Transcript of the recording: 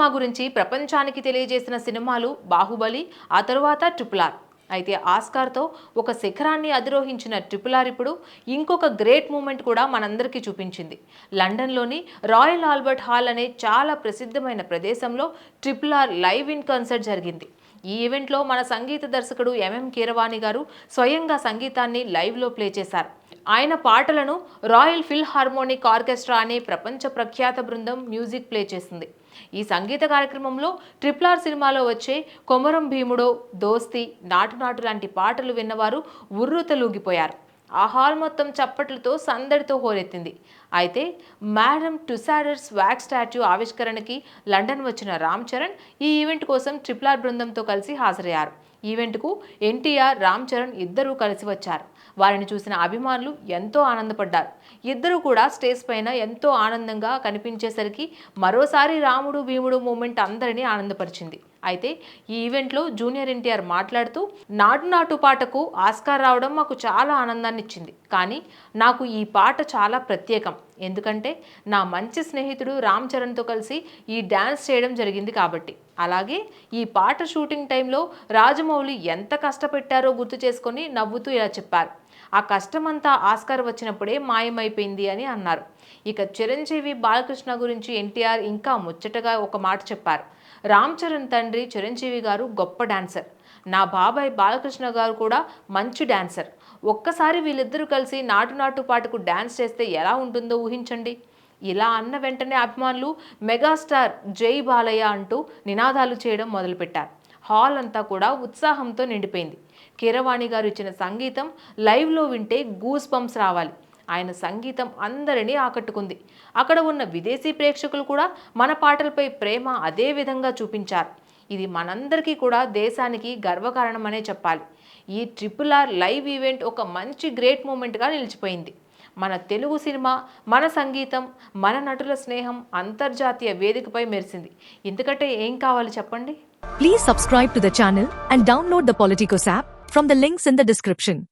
Cinema గురించి ప్రపంచానికి తెలియజేసిన సినిమాలు బాహుబలి ఆ తరువాత ట్రిపుల్ ఆర్. అయితే ఆస్కార్తో ఒక శిఖరాన్ని అధిరోహించిన ట్రిపుల్ ఆర్ ఇప్పుడు ఇంకొక గ్రేట్ మూమెంట్ కూడా మనందరికీ చూపించింది. లండన్లోని రాయల్ ఆల్బర్ట్ హాల్ అనే చాలా ప్రసిద్ధమైన ప్రదేశంలో triple R live in concert జరిగింది. ఈ ఈవెంట్లో మన సంగీత దర్శకుడు ఎంఎం కీరవాణి గారు స్వయంగా సంగీతాన్ని లైవ్లో ప్లే చేశారు. ఆయన పాటలను రాయల్ ఫిల్ హార్మోనిక్ ఆర్కెస్ట్రా అనే ప్రపంచ ప్రఖ్యాత బృందం మ్యూజిక్ ప్లే చేసింది. ఈ సంగీత కార్యక్రమంలో ట్రిపుల్ ఆర్ సినిమాలో వచ్చే కొమరం భీముడో దోస్తి నాటు నాటు లాంటి పాటలు విన్నవారు ఉర్రుతలూగిపోయారు ఆ హాల్ మొత్తం చప్పట్లతో సందడితో హోరెత్తింది. అయితే మేడం టుసాడర్స్ వ్యాక్ స్టాచ్యూ ఆవిష్కరణకి లండన్ వచ్చిన రామ్ చరణ్ ఈ ఈవెంట్ కోసం ట్రిపుల్ ఆర్ బృందంతో కలిసి హాజరయ్యారు. ఈవెంట్కు ఎన్టీఆర్ రామ్ చరణ్ ఇద్దరూ కలిసి వచ్చారు. వారిని చూసిన అభిమానులు ఎంతో ఆనందపడ్డారు. ఇద్దరు కూడా స్టేజ్ పైన ఎంతో ఆనందంగా కనిపించేసరికి మరోసారి రాముడు భీముడు మూమెంట్ అందరినీ ఆనందపరిచింది. అయితే ఈ ఈవెంట్లో జూనియర్ ఎన్టీఆర్ మాట్లాడుతూ నాటు నాటు పాటకు ఆస్కార్ రావడం మాకు చాలా ఆనందాన్ని ఇచ్చింది కానీ నాకు ఈ పాట చాలా ప్రత్యేకం. ఎందుకంటే నా మంచి స్నేహితుడు రామ్ చరణ్తో కలిసి ఈ డ్యాన్స్ చేయడం జరిగింది కాబట్టి. అలాగే ఈ పాట షూటింగ్ టైంలో రాజమౌళి ఎంత కష్టపెట్టారో గుర్తు చేసుకొని నవ్వుతూ ఇలా చెప్పారు. ఆ కష్టమంతా ఆస్కార్ వచ్చినప్పుడే మాయమైపోయింది అని అన్నారు. ఇక చిరంజీవి బాలకృష్ణ గురించి ఎన్టీఆర్ ఇంకా ముచ్చటగా ఒక మాట చెప్పారు. రామ్ చరణ్ తండ్రి చిరంజీవి గారు గొప్ప డాన్సర్. నా బాబాయ్ బాలకృష్ణ గారు కూడా మంచి డాన్సర్. ఒక్కసారి వీళ్ళిద్దరూ కలిసి నాటు నాటు పాటకు డాన్స్ చేస్తే ఎలా ఉంటుందో ఊహించండి. ఇలా అన్న వెంటనే అభిమానులు మెగాస్టార్ జై బాలయ్య అంటూ నినాదాలు చేయడం మొదలుపెట్టారు. హాల్ అంతా కూడా ఉత్సాహంతో నిండిపోయింది. కీరవాణి గారు ఇచ్చిన సంగీతం లైవ్లో వింటే గూస్ బంప్స్ రావాలి. ఆయన సంగీతం అందరినీ ఆకట్టుకుంది. అక్కడ ఉన్న విదేశీ ప్రేక్షకులు కూడా మన పాటలపై ప్రేమ అదే విధంగా చూపించారు. ఇది మనందరికీ కూడా దేశానికి గర్వకారణమనే చెప్పాలి. ఈ ట్రిపుల్ ఆర్ లైవ్ ఈవెంట్ ఒక మంచి గ్రేట్ మూమెంట్గా నిలిచిపోయింది. మన తెలుగు సినిమా మన సంగీతం మన నటుల స్నేహం అంతర్జాతీయ వేదికపై మెరిసింది. ఇంతకంటే ఏం కావాలి చెప్పండి? Please subscribe to the channel and download the Politicos app from the links in the description